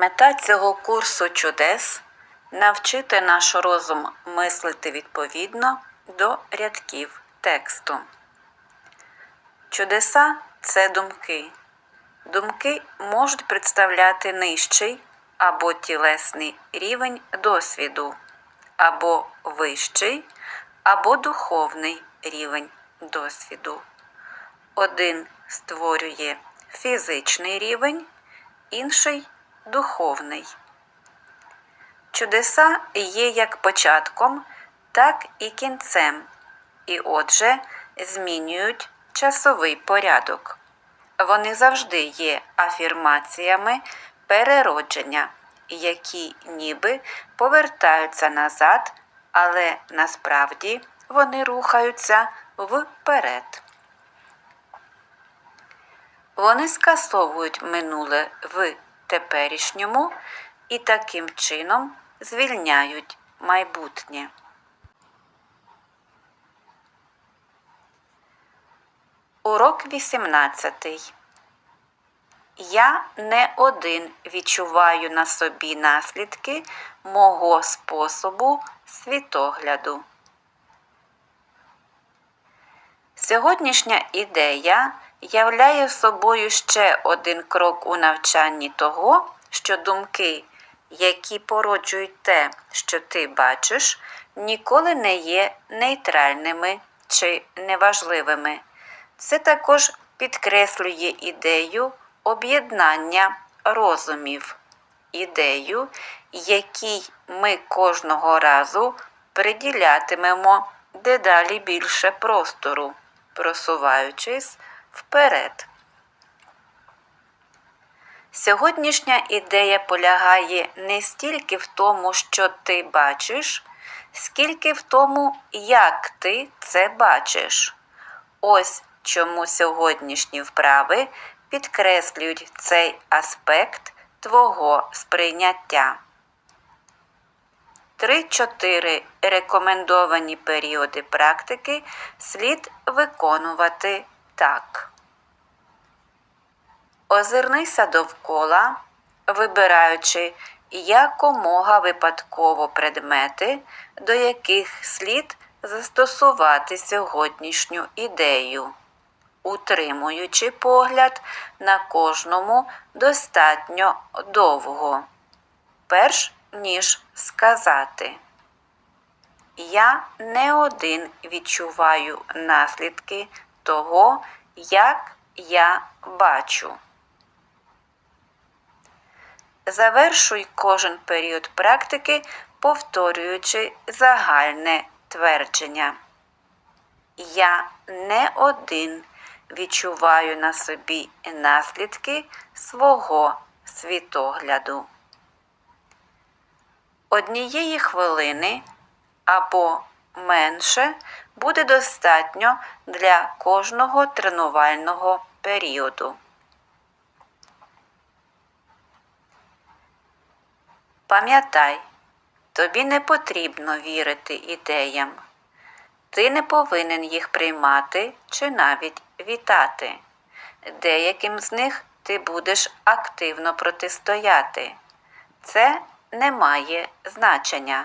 Мета цього курсу чудес навчити наш розум мислити відповідно до рядків тексту. Чудеса це думки. Думки можуть представляти нижчий або тілесний рівень досвіду, або вищий, або духовний рівень досвіду. Один створює фізичний рівень, інший духовний. Чудеса є як початком, так і кінцем, і отже змінюють часовий порядок. Вони завжди є афірмаціями переродження, які ніби повертаються назад, але насправді вони рухаються вперед. Вони скасовують минуле в теперішньому і таким чином звільняють майбутнє. Урок 18. Я не один відчуваю на собі наслідки мого способу світогляду. Сьогоднішня ідея являє собою ще один крок у навчанні того, що думки, які породжують те, що ти бачиш, ніколи не є нейтральними чи неважливими. Це також підкреслює ідею об'єднання розумів, ідею, якій ми кожного разу приділятимемо дедалі більше простору, просуваючись вперед. Сьогоднішня ідея полягає не стільки в тому, що ти бачиш, скільки в тому, як ти це бачиш. Ось чому сьогоднішні вправи підкреслюють цей аспект твого сприйняття. Три-чотири рекомендовані періоди практики слід виконувати так. Озирнися довкола, вибираючи якомога випадково предмети, до яких слід застосувати сьогоднішню ідею, утримуючи погляд на кожному достатньо довго, перш ніж сказати. Я не один відчуваю наслідки того, як я бачу. Завершуй кожен період практики, повторюючи загальне твердження. Я не один відчуваю на собі наслідки свого світогляду. Однієї хвилини або менше буде достатньо для кожного тренувального періоду. Пам'ятай, тобі не потрібно вірити ідеям. Ти не повинен їх приймати чи навіть вітати. Деяким з них ти будеш активно протистояти. Це не має значення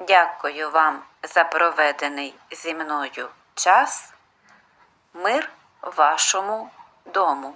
Дякую вам за проведений зі мною час. Мир вашому дому.